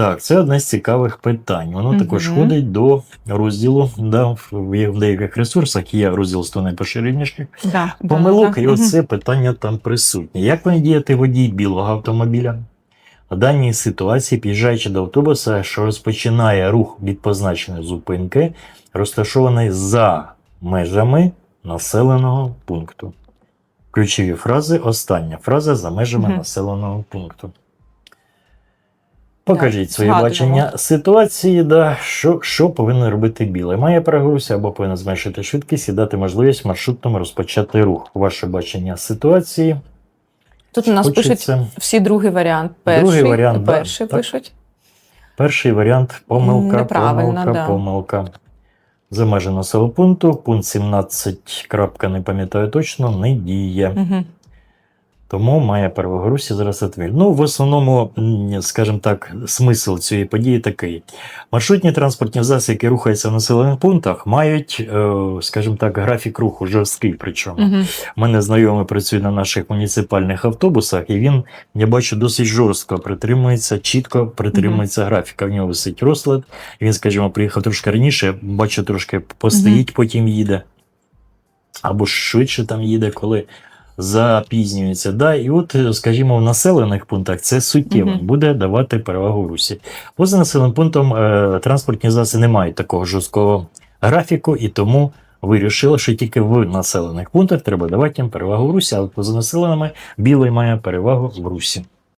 Так, це одне з цікавих питань. Воно Мгм. також входить до розділу. Да, в, в деяких ресурсах є розділ 100 найпоширеніших Да, помилок, да, і да. оце питання там присутнє. Як має діяти водій білого автомобіля? У даній ситуації, під'їжджаючи до автобуса, що розпочинає рух від позначеної зупинки, розташований за межами населеного пункту. Ключові фрази. Остання фраза за межами Мгм. населеного пункту. Покажіть своє згадуємо. бачення ситуації, да, що, що повинен робити білий. Має перегрузся або повинен зменшити швидкість і дати можливість маршрутному розпочати рух. Ваше бачення ситуації. Тут у нас пишуть всі другий варіант. Перший, Другий варіант, да, перший так. Перший варіант помилка, помилка, да. помилка. За межі населеного пункту, пункт 17, крапка, не пам'ятаю точно, не діє. Угу. Тому має первогрусі зараз отвір. Ну, в основному, скажімо так, смисл цієї події такий. Маршрутні транспортні засоби, які рухаються в населених пунктах, мають, е, скажімо так, графік руху жорсткий. Причому Угу. У мене знайомий працює на наших муніципальних автобусах, і він, я бачу, досить жорстко притримується, чітко притримується графіка. В нього висить розклад. Він, скажімо, приїхав трошки раніше, бачу, трошки постоїть, потім їде. Або швидше там їде, коли запізнюється. Да? І от, е, скажімо, в населених пунктах це суттєво угу. буде давати перевагу русі. Поза населеним пунктом е, транспортні засоби не мають такого жорсткого графіку, і тому вирішили, що тільки в населених пунктах треба давати їм перевагу в русі, а поза населеними білий має перевагу в русі.